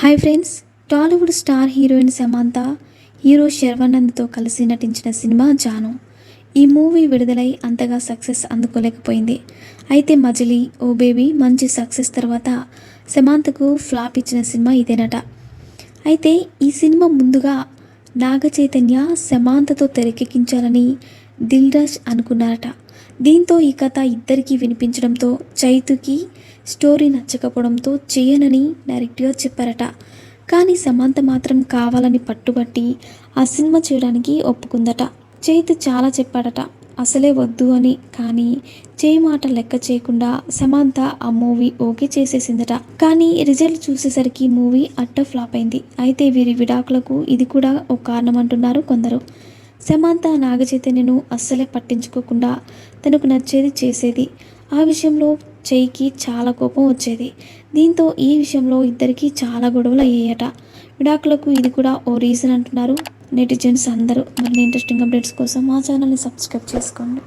Hi friends Tollywood star heroine Samantha hero శర్వానంద్తో కలిసి నటించిన cinema Janu. ఈ మూవీ విడుదలై అంతగా సక్సెస్ అందుకోలేకపోయింది. అయితే మజిలీ ఓ బేబీ మంచి సక్సెస్ తర్వాత సమాంతకు ఫ్లాప్ ఇచ్చిన సినిమా ఇదేనట. అయితే ఈ సినిమా ముందుగా నాగ చైతన్య సమాంతతో తెరకెక్కించాలని దిల్ రాజ్ అనుకున్నారట. దీంతో ఈ కథ ఇద్దరికీ వినిపించడంతో చైతుకి స్టోరీ నచ్చకపోవడంతో చేయనని డైరెక్ట్గా చెప్పారట. కానీ సమాంత మాత్రం కావాలని పట్టుబట్టి ఆ సినిమా చేయడానికి ఒప్పుకుందట. చైతు చాలా చెప్పాడట. అసలే వద్దు అని. కానీ చేయి మాట లెక్క చేయకుండా సమాంత ఆ మూవీ ఓకే చేసేసిందట. కానీ రిజల్ట్ చూసేసరికి మూవీ అట్ట ఫ్లాప్ అయింది. అయితే వీరి విడాకులకు ఇది కూడా ఒక కారణం అంటున్నారు కొందరు. సమాంత నాగచైతన్యను అస్సలే పట్టించుకోకుండా తనకు నచ్చేది చేసేది. ఆ విషయంలో చెయ్యికి చాలా కోపం వచ్చేది. దీంతో ఈ విషయంలో ఇద్దరికి చాలా గొడవలు అయ్యాయట. విడాకులకు ఇది కూడా ఓ రీజన్ అంటున్నారు. నెటిజన్స్ అందరూ మరిన్ని ఇంట్రెస్టింగ్ అప్డేట్స్ కోసం మా ఛానల్ని సబ్స్క్రైబ్ చేసుకోండి.